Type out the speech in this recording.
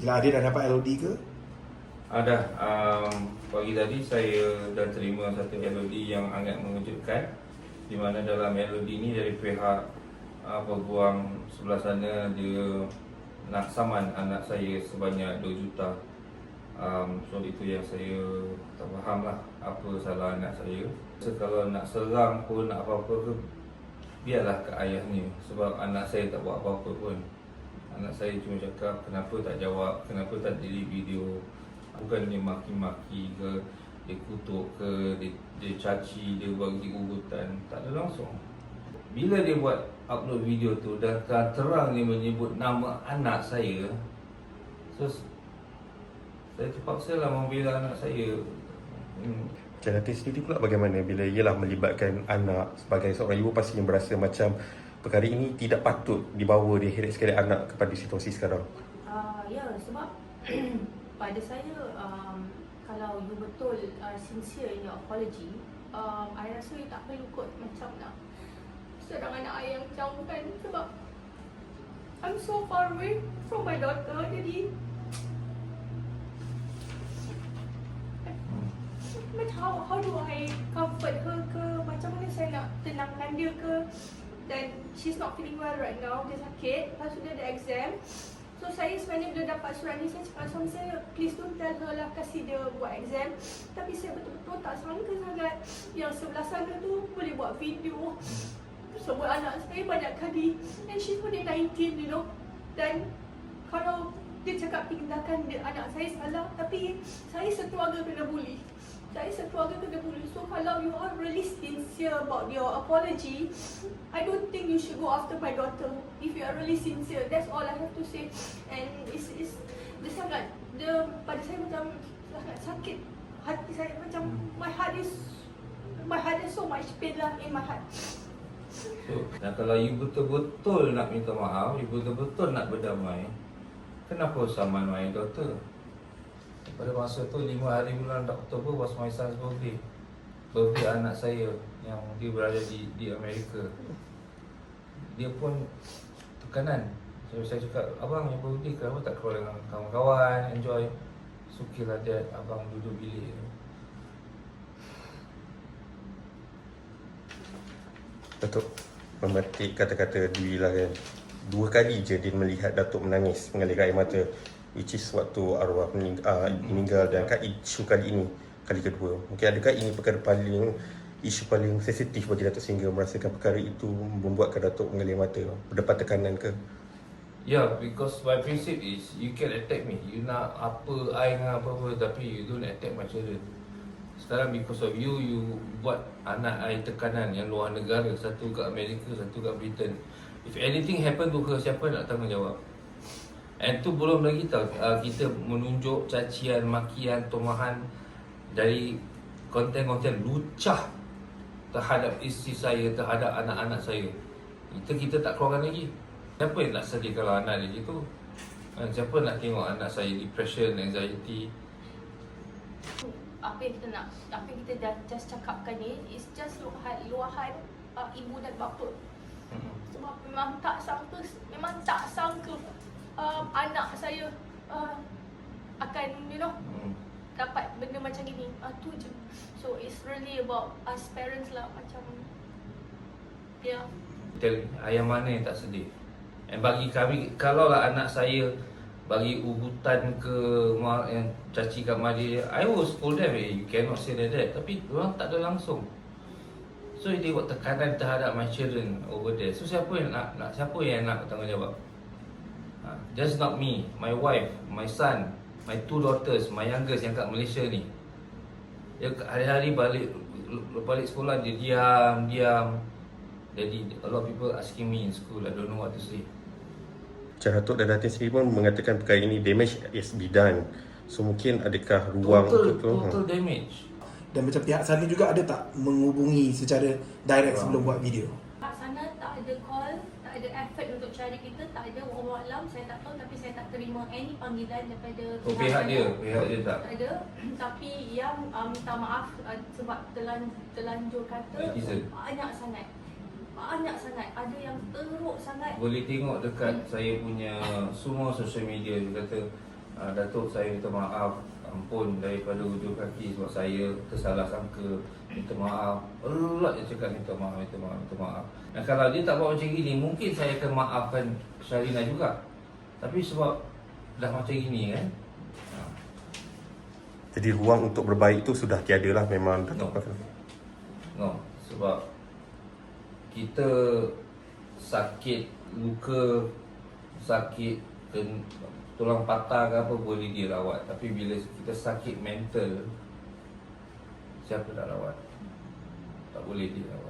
Bila Adil dah dapat LOD ke? Ada um, pagi tadi saya dah terima satu LOD yang sangat mengejutkan di mana dalam LOD ni dari pihak uh, peguam sebelah sana dia nak saman anak saya sebanyak 2 juta. Um, So itu yang saya tak faham lah apa salah anak saya. So, Kalau nak serang pun nak apa-apa ke biarlah ke ayahnya. Sebab anak saya tak buat apa-apa pun Anak saya cuma cakap kenapa tak jawab, kenapa tak delete video? Bukan dia maki-maki ke, dia kutuk ke, dia, dia caci, dia bagi gugutan Tak ada langsung. Bila dia buat upload video tu dan terang dia menyebut nama anak saya So saya terpaksa lah membela anak saya. Hmm. Encik Datin sendiri pula bagaimana bila ialah melibatkan anak sebagai seorang ibu pasti yang berasa macam perkara ini tidak patut dibawa di heret sekali anak kepada situasi sekarang. Uh, ya, sebab pada saya um, kalau you betul uh, sincere in your apology, um, I rasa you tak perlu kot macam nak serang anak I yang jauh kan? Sebab I'm so far away from my daughter jadi macam how, how do I comfort her ke? Macam mana saya nak tenangkan dia ke dan she's not feeling well right now dia sakit. Lepas tu dia ada exam. So saya sebenarnya bila dapat surat ni saya cakap sama saya please don't tell her lah kasih dia buat exam. Tapi saya betul-betul tak sangka sangat. Yang sebelah sana tu boleh buat video. Sebut anak saya banyak kali. And she's only 19 you know. Dan kalau dia cakap tindakan dia, anak saya salah. Tapi saya sekeluarga kena bully saya sekeluarga kena bully so kalau you are really sincere about your apology I don't think you should go after my daughter. If you are really sincere that's all I have to say. And it's, it's dia sangat dia pada saya macam sangat sakit hati saya. Macam my heart is my heart is so much pain lah in my heart. So, dan kalau you betul-betul nak minta maaf, you betul-betul nak berdamai, kenapa saman my daughter? Pada masa tu, lima hari bulan Oktober was my son's birthday. Birthday anak saya yang dia berada di di Amerika. Dia pun tekanan. So, saya cakap, abang yang birthday kenapa tak keluar dengan kawan-kawan, enjoy. Sukilah dia, abang duduk bilik. Datuk memetik kata-kata Dwi lah kan. Dua kali je dia melihat Datuk menangis mengalirkan air mata which is waktu arwah mening, uh, meninggal dan kat isu kali ini kali kedua. Mungkin adakah ini perkara paling isu paling sensitif bagi Datuk sehingga merasakan perkara itu membuatkan Datuk mengalir mata berdepan tekanan ke? Yeah, because my principle is you can attack me. You nak apa, I nak apa-apa tapi you don't attack my children. Sekarang because of you, you buat anak I tekanan yang luar negara. Satu kat Amerika, satu kat Britain. If anything happen to her, siapa nak tanggungjawab? And tu belum lagi tau, uh, kita menunjuk cacian, makian, tomahan dari konten-konten lucah terhadap isteri saya, terhadap anak-anak saya. Itu kita tak keluarkan lagi. Siapa yang nak sedih kalau anak dia gitu? Ha, Siapa nak tengok anak saya depression, anxiety? apa yang kita nak apa yang kita dah just cakapkan ni is just luahan luahan uh, ibu dan bapa Hmm. sebab memang tak sangka memang tak sangka uh, anak saya uh, akan you know Hmm. dapat benda macam ini uh, tu je so it's really about us parents lah macam yeah Tell me, ayah mana yang tak sedih? And bagi kami, kalaulah anak saya bagi ugutan ke ma- yang caci kat mak dia, I will scold them, eh, you cannot say like that. Tapi orang tak ada langsung. So dia buat tekanan terhadap my children over there. So siapa yang nak, nak siapa yang nak bertanggungjawab? Ha, just not me, my wife, my son, my two daughters, my youngest yang kat Malaysia ni. Dia hari-hari balik balik sekolah dia diam, diam. Jadi a lot of people asking me in school, I don't know what to say. Encik Datuk dan Datin sendiri pun mengatakan perkara ini damage is be done. So mungkin adakah ruang Total, untuk tu? total damage. Dan macam pihak sana juga ada tak menghubungi secara direct sebelum buat video? kat sana tak ada call tak ada effort untuk cari kita tak ada wallahu alam saya tak tahu tapi saya tak terima any panggilan daripada Oh, pihak dia, pihak dia tak. tak ada. Tapi yang uh, minta maaf uh, sebab telan telanjur kata Netizen. banyak sangat. Banyak sangat. Ada yang teruk sangat. Boleh tengok dekat saya punya semua social media dia kata uh, Datuk saya minta maaf Ampun daripada ujung kaki sebab saya tersalah sangka Minta maaf. Allah dia cakap minta maaf, minta maaf, minta maaf. Dan kalau dia tak buat macam gini Mungkin saya akan maafkan Syarina juga. Tapi sebab dah macam gini kan? Uh, Jadi ruang untuk berbaik tu sudah tiada lah memang Datuk No. Kafil. No, sebab kita sakit luka sakit tulang patah ke apa boleh dia rawat. Tapi bila kita sakit mental siapa nak rawat? Tak boleh dia rawat